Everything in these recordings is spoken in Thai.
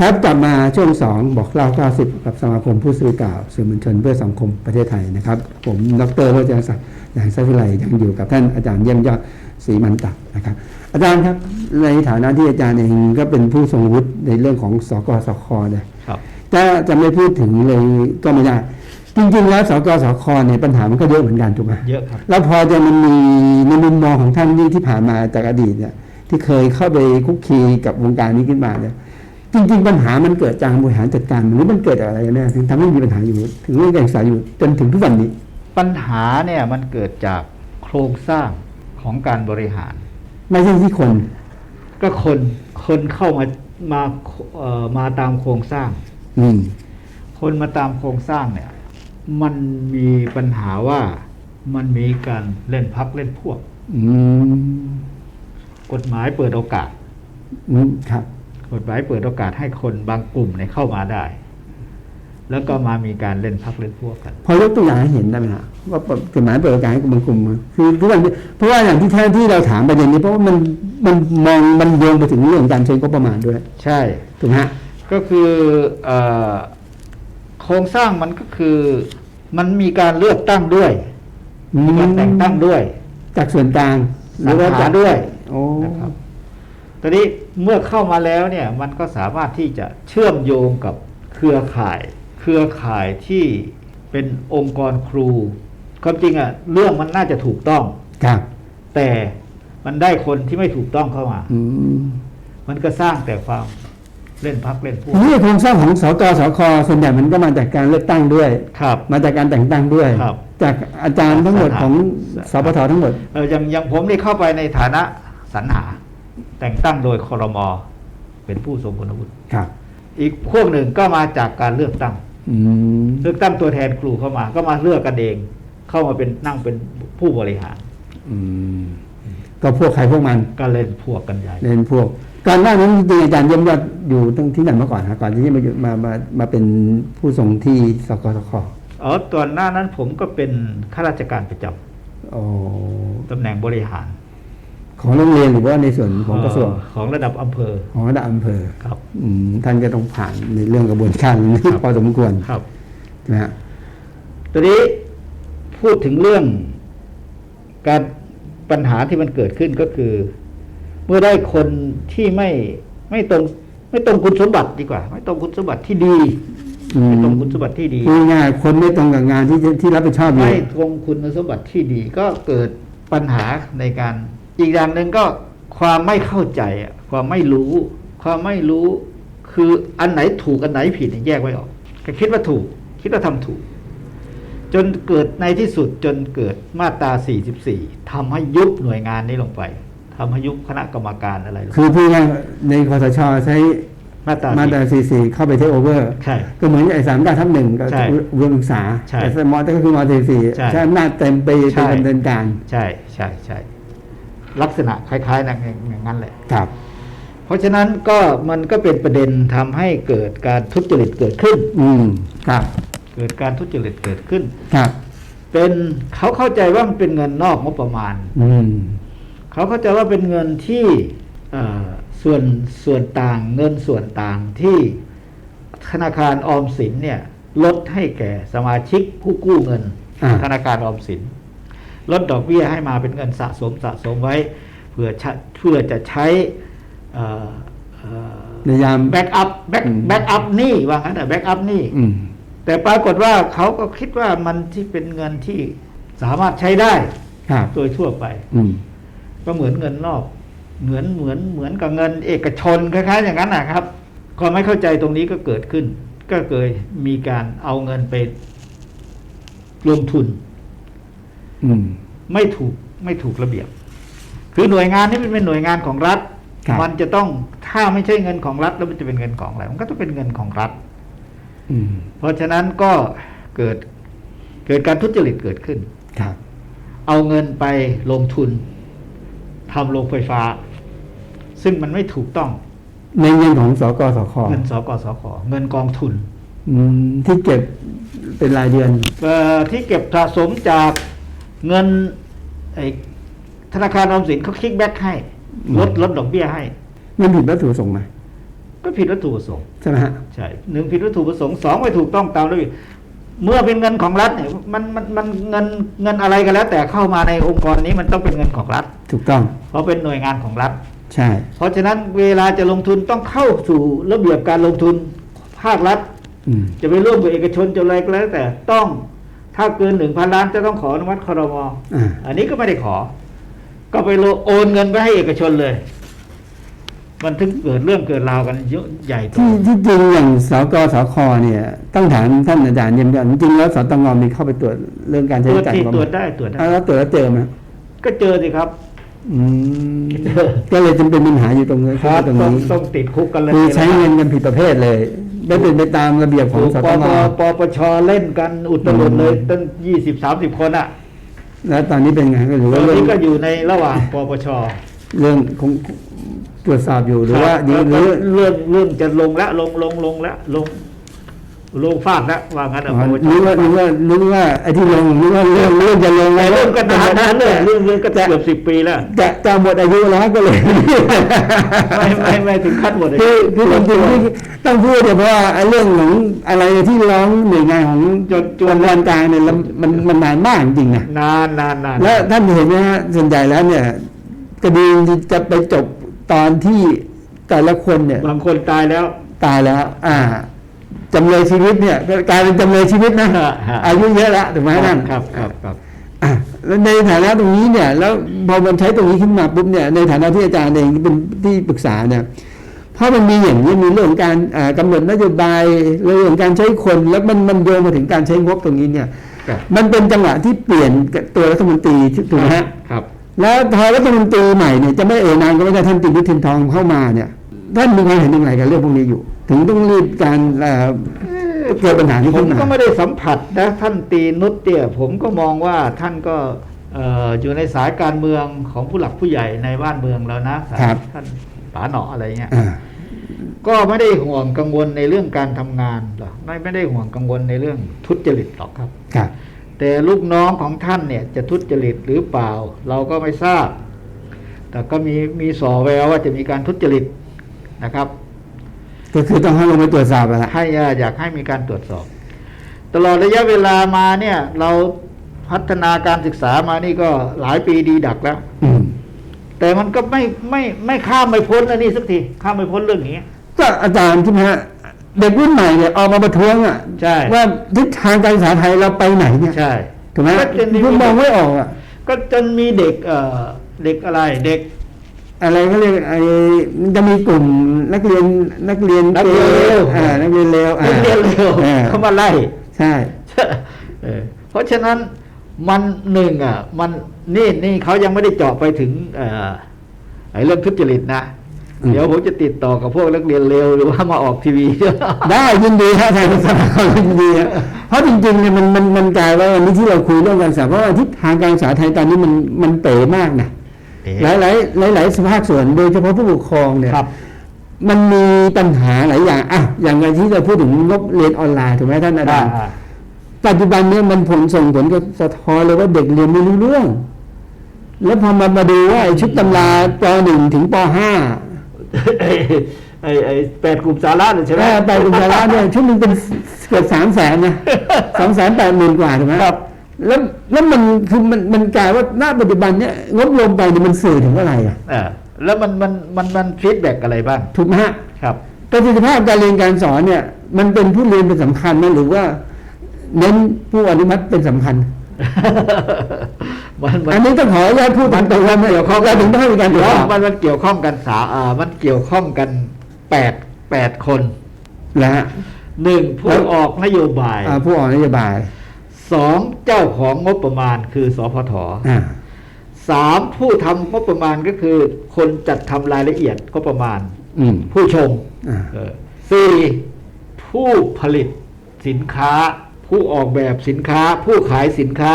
ครับกลับมาช่วงสองบอกเล่า 90 กับสมาคมผู้สื่อข่าวสื่อมวลชนเพื่อสังคมประเทศไทยนะครับ ผมดรโรจนศักดิ์อย่างไซวิไลยังอยู่กับท่านอาจารย์เยี่ยมยอดศรีมันตักนะครับ อาจารย์ครับในฐานะที่อาจารย์เองก็เป็นผู้ทรงวุฒิในเรื่องของสกสคเนี่ยครับถ้าจะไม่พูดถึงเลยก็ไม่ได้ จริงๆแล้วสกสคเนี่ยปัญหามันก็เยอะเหมือนกันถูกไหมเยอะครับแล้วพอจะมันมีในมุมมองของท่านที่ที่ผ่านมาจากอดีตเนี่ยที่เคยเข้าไปคุกคีกับวงการนี้ขึ้นมาเนี่ย จริงๆปัญหามันเกิดจากการบริหารจัดการหรือมันเกิดจากอะไรกันแน่ถึงทำให้มีปัญหาอยู่ถึงเรื่องการศึกษาอยู่จนถึงทุกวันนี้ ปัญหาเนี่ยมันเกิดจากโครงสร้างของการบริหาร ไม่ใช่ที่คน ก็คนคนเข้ามามาเอ่อมาตามโครงสร้าง อืมคนมาตามโครงสร้างเนี่ย มันมีปัญหาว่ามันมีการเล่นพักเล่นพวก อืมกฎหมายเปิดโอกาส อืมครับ กฎหมายเปิดโอกาสให้คนบางกลุ่มเนี่ยเข้ามาได้ แล้วก็มามีการเล่นพักเล่นพวกกัน พอยกตัวอย่างให้เห็นได้ไหมฮะว่ากฎหมายเปิดโอกาสให้กับบางกลุ่มคือทุกวันนี้เพราะว่าอย่างที่แท้ที่เราถามประเด็นนี้เพราะว่ามันมันมองมันโยงไปถึงเรื่องการใช้งบประมาณด้วย ใช่ถูกไหมฮะก็คือเออโครงสร้างมันก็คือมันมีการเลือกตั้งด้วยมีการแต่งตั้งด้วย จากส่วนกลางสรรหาด้วยโอ้นะครับ ตอนนี้เมื่อเข้ามาแล้วเนี่ยมันก็สามารถที่จะเชื่อมโยงกับเครือข่าย เครือข่ายที่เป็นองค์กรครูความจริงอะเรื่องมันน่าจะถูกต้อง ครับ แต่มันได้คนที่ไม่ถูกต้องเข้ามา อืมมันก็สร้างแต่ความเล่นพักเล่นพวกทีนี้โครงสร้างของสกสคส่วนใหญ่มันก็มาจากการเลือกตั้งด้วย ครับ มาจากการแต่งตั้งด้วย ครับ จากอาจารย์ทั้งหมดของสปททั้งหมด เอออย่างอย่างผมได้เข้าไปในฐานะสรรหา แต่งตั้งโดยคอรมอเป็นผู้ทรงคุณวุฒิครับ อีกพวกหนึ่งก็มาจากการเลือกตั้งอืมเลือกตั้งตัวแทนครูเข้ามา ก็มาเลือกกันเอง เข้ามาเป็นนั่งเป็นผู้บริหารอืมก็พวกใครพวกมันก็เล่นพวกกันใหญ่เล่นพวกก่อนหน้านั้นจริงๆอาจารย์เยี่ยมยอดอยู่ตั้งที่ไหนมาก่อนฮะก่อนที่จะมาอยู่มามามาเป็นผู้ทรงที่สกสคอ๋อตอนหน้านั้นผมก็เป็นข้าราชการประจำโอ้ตำแหน่งบริหาร ของโรงเรียนหรือว่าในส่วนของกระทรวงเอ่อของระดับอำเภอของระดับอำเภอครับอืมท่านก็ต้องผ่านในเรื่องกระบวนการนี้ครับพอสมควรครับนะฮะตอนนี้พูดถึงเรื่องการปัญหาที่มันเกิดขึ้นก็คือ เมื่อได้คนที่ไม่ไม่ตรง ไม่ตรงคุณสมบัติดีกว่า ไม่ตรงคุณสมบัติที่ดีอืมไม่ตรงคุณสมบัติที่ดีพูดง่ายๆคนไม่ตรงกับงานที่ที่รับผิดชอบอยู่ไม่ตรงคุณสมบัติที่ดี ก็เกิดปัญหาในการ อีกอย่างหนึ่งก็ความไม่เข้าใจอะความไม่รู้ ความไม่รู้ คืออันไหนถูกอันไหนผิดเนี่ยแยกไม่ออกก็คิดว่าถูก คิดว่าทำถูก จนเกิดในที่สุดจนเกิดมาตรา 44ทำให้ยุบหน่วยงานนี้ลงไปทำให้ยุบคณะกรรมการอะไรลงไปคือพูดง่ายๆในคอสชใช้มาตรามาตรา44 เข้าไปเทคโอเวอร์ใช่ก็เหมือนไอ้สามการทับหนึ่งกับใช่รวมศึกษาใช่แต่สมอตก็คือมาตรา44ใช่ใช้อำนาจเต็มไปใช่เป็นดำเนินการ ใช่ใช่ใช่ ลักษณะคล้ายๆนั่นอย่างนั้นแหละครับ เพราะฉะนั้นก็มันก็เป็นประเด็นทำให้เกิดการทุจริตเกิดขึ้น อืมครับ เกิดการทุจริตเกิดขึ้นครับเป็นเขาเข้าใจว่ามันเป็นเงินนอกงบประมาณ อืมเขาเข้าใจว่าเป็นเงินที่เอ่อส่วนส่วนต่างเงินส่วนต่างที่ธนาคารออมสินเนี่ยลดให้แก่สมาชิกผู้กู้เงินอ่าธนาคารออมสิน ลดดอกเบี้ยให้มาเป็นเงินสะสมสะสมไว้เพื่อใช้เพื่อจะใช้เอ่อเอ่อในยามแบ็กอัพแบ็กอืมแบ็กอัพหนี่ว่างั้นแต่แบ็กอัพหนี่อืมแต่ปรากฏว่าเขาก็คิดว่ามันที่เป็นเงินที่สามารถใช้ได้ครับโดยทั่วไปอืมก็เหมือนเงินนอกเหมือนเหมือนเหมือนกับเงินเอกชนคล้ายๆ อย่างนั้นนะครับความไม่เข้าใจตรงนี้ก็เกิดขึ้น ก็เกิดมีการเอาเงินไปลงทุน อืม ไม่ถูกไม่ถูกระเบียบ คือหน่วยงานนี้มันเป็นหน่วยงานของรัฐ ครับ มันจะต้องถ้าไม่ใช่เงินของรัฐแล้วมันจะเป็นเงินของอะไรมันก็ต้องเป็นเงินของรัฐ อืม เพราะฉะนั้นก็เกิดเกิดการทุจริตเกิดขึ้น ครับ เอาเงินไปลงทุนทำโรงไฟฟ้า ซึ่งมันไม่ถูกต้องในเงินของสกสคเงินสกสขเงินกองทุน อืมที่เก็บเป็นรายเดือน เอ่อที่เก็บสะสมจาก เงินไอ้ธนาคารออมสินเขาคิกแบ็กให้อืมลดลดดอกเบี้ยให้ มันผิดวัตถุประสงค์ไหมก็ผิดวัตถุประสงค์ใช่ไหมฮะใช่หนึ่งผิดวัตถุประสงค์สองไม่ถูกต้องตามระเบียบเมื่อเป็นเงินของรัฐเนี่ยมันมันมันเงินเงินอะไรก็แล้ว แต่เข้ามาในองค์กรนี้มันต้องเป็นเงินของรัฐ ถูกต้อง เพราะเป็นหน่วยงานของรัฐ ใช่ เพราะฉะนั้นเวลาจะลงทุนต้องเข้าสู่ระเบียบการลงทุนภาครัฐอืมจะไปร่วมกับเอกชนจะอะไรก็แล้วแต่ต้อง ถ้าเกินหนึ่งพันล้านจะต้องขออนุมัติคอรมออ่าอันนี้ก็ไม่ได้ขอ ก็ไปโอนเงินไปให้เอกชนเลย มันถึงเกิดเรื่องเกิดราวกันเยอะใหญ่โตที่ที่จริงอย่างสกสคเนี่ย ต้องถามท่านอาจารย์เยี่ยมยอดจริงๆแล้วสตงมีเข้าไปตรวจเรื่องการใช้ตรวจจ่ายที่งบตรวจได้ตรวจได้อ่าแล้วตรวจแล้วเจอไหมก็เจอสิครับอืมก็เลยจำเป็นปัญหาอยู่ตรงนี้ครับตรงต้องนี้ต้องติดคุกกันเลยคือใช้เงินกันผิดประเภทเลย ไม่เป็นไปตามระเบียบของถูกสปตงปปปชเล่นกันอุตลุดเลยตั้งยี่สิบสามสิบคนอะ แล้วตอนนี้เป็นไงก็หรือตอว่านเรื่องนี้ก็อยู่ในระหว่างปปชเรื่องคงตรวจสอบอยู่หรือว่าคบหรือ เรื่องเรื่องจะลงแล้วลงลงลงแล้วลง ลงฟาดแล้วว่างั้นอ๋อะอปปชนึกว่านึกว่านึกว่าไอ้ที่ลงนึกว่าเรื่องเรื่องจะลงไอ้เรื่องก็นานนะเรื่องเรื่องเรื่องก็จะเกือบสิบปีแล้วจะจะหมดอายุแล้วก็เลยไม่ไม่ไม่ถึงขั้นหมดเลยคือคือจริงๆที่ต้องพูดเนี่ยเพราะว่าไอ้เรื่องของอะไรที่ร้องหน่วยงานของจนจวนวันกลางเนี่ยมันมันมันนานมากจริงๆนะนานนานนานแล้วท่านเห็นไหมฮะส่วนใหญ่แล้วเนี่ยคดีจะไปจบตอนที่แต่ละคนเนี่ยบางคนตายแล้วตายแล้ว อ่า จำเลยชีวิตเนี่ยก็กลายเป็นจำเลยชีวิตนะฮะฮะอายุเยอะแล้วถูกไหมนั่นครับครับครับอะแล้วในฐานะตรงนี้เนี่ยแล้วพอมันใช้ตรงนี้ขึ้นมาปุ๊บเนี่ยในฐานะที่อาจารย์เองเป็นที่ปรึกษาเนี่ยเพราะมันมีอย่างนี้มีเรื่องของการอ่ากำหนดนโยบายเรื่องของการใช้คนแล้วมันมันโยงมาถึงการใช้งบตรงนี้เนี่ยครับมันเป็นจังหวะที่เปลี่ยนตัวรัฐมนตรีถูกไหมฮะครับ แล้วพอรัฐมนตรีใหม่เนี่ยจะไม่เอ่ยนามก็ไม่ได้ท่านติยุทธินทองเข้ามาเนี่ย ท่านมีความเห็นอย่างไรกับเรื่องพวกนี้อยู่ ถึงต้องรีบการเอ่อเกิดปัญหานี้ผขึ้มนมา ก็ไม่ได้สัมผัสนะท่านตีนุชเตี่ยผมก็มองว่าท่านก็เอ่ออยู่ในสายการเมืองของผู้หลักผู้ใหญ่ในบ้านเมืองแล้วนะครับ ท่านป๋าหนออะไรเงี้ย อ่า ก็ไม่ได้ห่วงกังวลในเรื่องการทำงานหรอกไม่ไม่ได้ห่วงกังวลในเรื่องทุจริตหรอกครับ ครับ แต่ลูกน้องของท่านเนี่ยจะทุจริตหรือเปล่า เราก็ไม่ทราบ แต่ก็มีมีสอแววว่าจะมีการทุจริต นะครับ ก็คือต้องให้ลงไปตรวจสอบอะละให้อะอยากให้มีการตรวจสอบ ตลอดระยะเวลามาเนี่ย เราพัฒนาการศึกษามานี่ก็หลายปีดีดักแล้วอืมแต่มันก็ไม่ไม่ไม่ข้ามไม่พ้นอันนี้สักทีข้ามไม่พ้นเรื่องนี้ก็อาจารย์ใช่ไหมฮะเด็กรุ่นใหม่เนี่ยออกมาประท้วงอะใช่ว่าทิศทางการศึกษาไทยเราไปไหนเนี่ยใช่ถูกไหมก็จนมีคุณมองไม่ออกอะก็จนมีเด็กเอ่อเด็กอะไรเด็ก อะไรเขาเรียกไอ้มันจะมีกลุ่มนักเรียนนักเรียนนักเรียนเลว อ่านักเรียนเลวอ่านักเรียนเร็วอ่เขามาไล่ ใช่ เออเพราะฉะนั้นมันหนึ่งอะมันนี่นี่เขายังไม่ได้เจาะไปถึงเอ่อไอ้เรื่องทุจริตนะเดี๋ยวผมจะติดต่อกับพวกนักเรียนเลวหรือว่ามาออกทีวี ได้ยินดีฮะทางสมาคมยินดีฮะเพราะจริงๆเนี่ยมันมันมันกลายว่าวันนี้ที่เราคุยเรื่องการศึกษาเพราะว่าทิศทางการศึกษาไทยตอนนี้มันมันเป๋มากนะ หลายหลายหลายหลายๆสภาคส่วนโดยเฉพาะผู้ปกครองเนี่ยครับมันมีปัญหาหลายอย่างอะอย่างไรที่เราพูดถึงงบเรียนออนไลน์ถูกไหมท่านอาจารย์อ่าปัจจุบันเนี่ยมันผลส่งผลกับสะท้อนเลยว่าเด็กเรียนไม่รู้เรื่อง แล้วพอมามาดูว่าไอ้ชุดตำราปหนึ่งถึงปห้าไอ้ไอ้ไอ้แปดกลุ่มสาระเนี่ยใช่ไหมแม่ไปกุมภาพันธ์เนี่ยชุดหนึ่งเป็นเกือบสามแสนนะสองแสนแปดหมื่นกว่าถูกไหมครับ แล้วแล้วมันคือมันมันกลายว่าณปัจจุบันเนี่ยงบลงไปเนี่ยมันสื่อถึงอะไรอะเออแล้วมันมันมันมันฟีดแบ็กอะไรบ้างถูกไหมฮะครับประสิทธิภาพการเรียนการสอนเนี่ย มันเป็นผู้เรียนเป็นสำคัญไหมหรือว่า เน้นผู้อนุมัติเป็นสำคัญมันมันอันนี้ต้องขออนุญาตพูดตรงๆว่าเกี่ยวข้องกันถึงต้องให้มีการตรวจสอบมันมันเกี่ยวข้องกันสาอ่ามันเกี่ยวข้องกันแปดแปดคนนะฮะหนึ่งผู้แล้วออกนโยบายอ่าผู้ออกนโยบาย สองเจ้าของงบประมาณคือสพทอ่าสามผู้ทำงบประมาณก็คือ คนจัดทำรายละเอียดงบประมาณอืมผู้ชมอ่าเออสี่ผู้ผลิตสินค้า ผู้ออกแบบสินค้า ผู้ขายสินค้า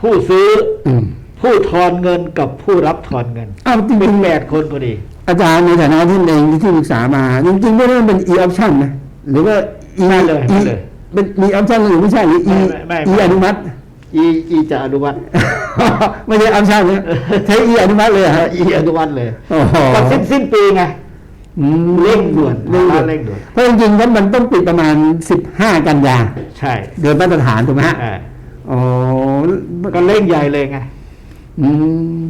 ผู้ซื้ออืมผู้ทอนเงินกับผู้รับทอนเงินอ้าวจเป็รินงแปดคนพอดีๆอาจารย์ในฐานะที่เองที่ปรึกษามา จริงๆไม่ได้มันเป็น e option นะ หรือว่า e ไม่เลยไม่ e เลย เป็นมี option หรือไม่ใช่หรือ e ไม่ไม่ไม่ e อนุมัติ อีอีจะอนุมัติ ไม่ใช่ option นะใช้ e อนุมัติเลยเหรอฮะอีอนุมัติเลยโอ้โหก็สิ้นสิ้นปีไง อืมเร่งด่วนเร่งด่วนเร่งด่วน เพราะจริงๆแล้วมันต้องปิดประมาณ 15 กันยาใช่เดือนมาตรฐานถูกไหมฮะอ่าอ๋อก็เร่งใหญ่เลยไง อืม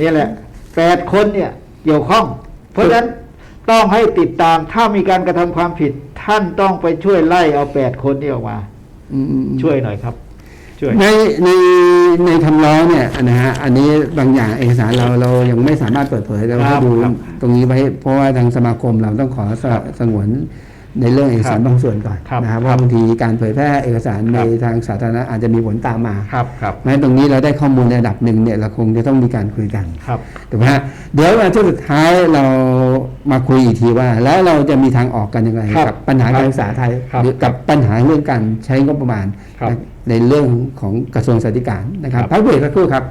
นี่แหละแปดคนเนี่ย เกี่ยวข้อง เพราะฉะนั้น ต้องให้ติดตามถ้ามีการกระทำความผิด ท่านต้องไปช่วยไล่เอาแปดคนนี้ออกมาอืมช่วยหน่อยครับ ช่วยในในในคำร้องเนี่ยนะฮะอันนี้บางอย่างเอกสารเราเรายังไม่สามารถเปิดเผยเราครัให้บดูครับตรงนี้ไว้เพราะว่าทางสมาคมเราต้องขอสสงวน ในเรื่องเอกสารครับบางส่วนก่อนครับนะครับคเพรับราะบางทีการเผยแพร่เอกสารคในรับทางสาธารณะอาจจะมีผลตามมาครับครับแม้ตรงนี้เราได้ข้อมูลในระดับหนึ่งเนี่ยเราคงจะต้องมีการคุยกันครับถูกไหมฮะเดี๋ยววันที่สุดท้ายเรามาคุยอีกทีว่า แล้วเราจะมีทางออกกันยังไงครับกับปัญหาการศึกษาไทยครับหรือกับปัญหาเรื่องการใช้งบประมาณครับในเรื่องของกระทรวงสาธารณสุขนะครับครับพักเบรกสักครู่ครับ